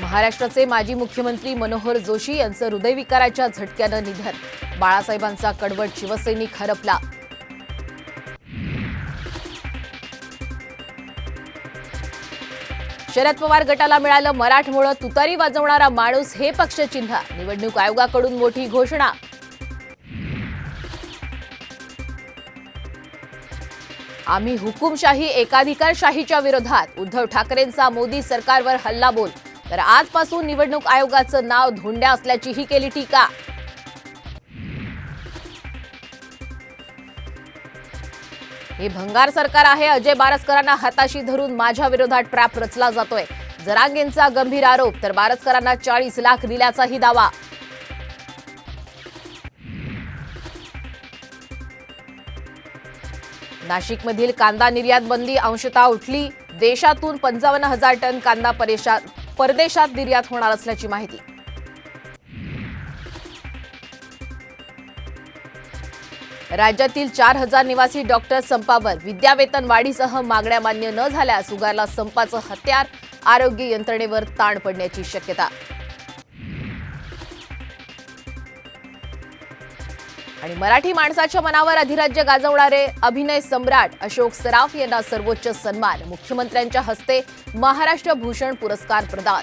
महाराष्ट्राचे माजी मुख्यमंत्री मनोहर जोशी यांचं हृदयविकाराच्या झटक्यानं निधन. बाळासाहेबांचा कडवट शिवसैनिक हरपला. शरद पवार गटाला मिळालं मराठमोळं तुतारी वाजवणारा माणूस हे पक्षचिन्ह. निवडणूक आयोगाकडून मोठी घोषणा. आम्ही हुकुमशाही एकाधिकारशाहीच्या विरोधात. उद्धव ठाकरेंचा मोदी सरकारवर हल्ला बोल तर आजपासून निवडणूक आयोगाचं नाव धोंड्या असल्याचीही केली टीका. हे भंगार सरकार आहे अजय बारसकरांना हाताशी धरून माझ्या विरोधात ट्रॅप रचला जातोय. जरांगेंचा गंभीर आरोप तर बारसकरांना चाळीस लाख दिल्याचाही दावा. नाशिकमधील कांदा निर्यात बंदी अंशतः उठली. देशातून पंचावन्न हजार टन कांदा परेशा- परदेशात निर्यात होणार असल्याची माहिती. राज्यातील चार हजार निवासी डॉक्टर संपावर विद्यावेतन वाढीसह मागण्या मान्य न झाल्यास उगारला संपाचं हत्यार आरोग्य यंत्रणेवर ताण पडण्याची शक्यता. आणि मराठी माणसाच्या मनावर अधिराज्य गाजवणारे अभिनय सम्राट अशोक सराफ यांना सर्वोच्च सन्मान. मुख्यमंत्र्यांच्या हस्ते महाराष्ट्र भूषण पुरस्कार प्रदान.